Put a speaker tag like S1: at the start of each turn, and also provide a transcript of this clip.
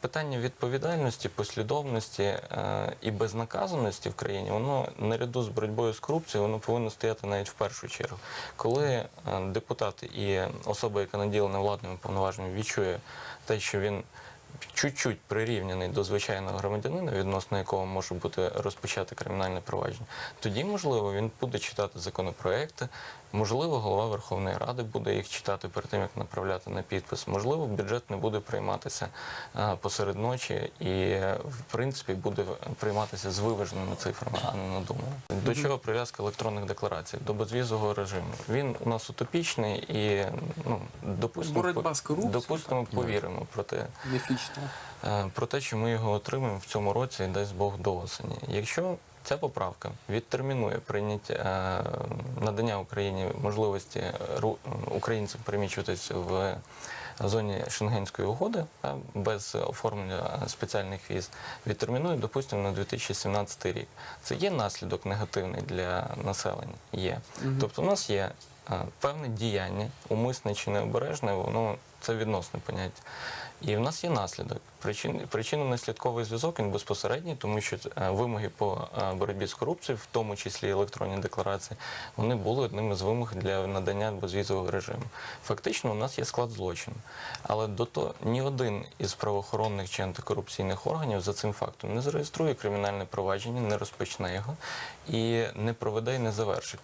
S1: питання відповідальності, послідовності е, і безнаказаності в країні, воно наряду з боротьбою з корупцією, воно повинно стояти навіть в першу чергу. Коли е, депутат і особа, яка наділена владними повноваженнями, відчує те, що він чуть-чуть прирівняний до звичайного громадянина, відносно якого може бути розпочати кримінальне провадження, тоді, можливо, він буде читати законопроекти, можливо, голова Верховної Ради буде їх читати перед тим, як направляти на підпис. Можливо, бюджет не буде прийматися посеред ночі і, в принципі, буде прийматися з виваженими цифрами, а не надумано. До чого прив'язка електронних декларацій? До безвізового режиму. Він у нас утопічний і ну, допустимо,
S2: Боротьба з корупцією,
S1: допустимо, повіримо про те. Е, про те, що ми його отримаємо в цьому році, дасть Бог до осені. Якщо ця поправка відтермінує прийняття е, надання Україні можливості українцям переміщуватися в зоні Шенгенської угоди та, без оформлення спеціальних віз, відтермінує, допустимо, на 2017 рік. Це є наслідок негативний для населення? Є. Тобто, у нас є е, певне діяння, умисне чи необережне, воно це відносне поняття. І в нас є наслідок. Причин, причинно-наслідковий зв'язок він безпосередній, тому що е, вимоги по е, боротьбі з корупцією, в тому числі електронні декларації, вони були одним із вимог для надання безвізового режиму. Фактично, у нас є склад злочину. Але до того ні один із правоохоронних чи антикорупційних органів за цим фактом не зареєструє кримінальне провадження, не розпочне його і не проведе і не завершить.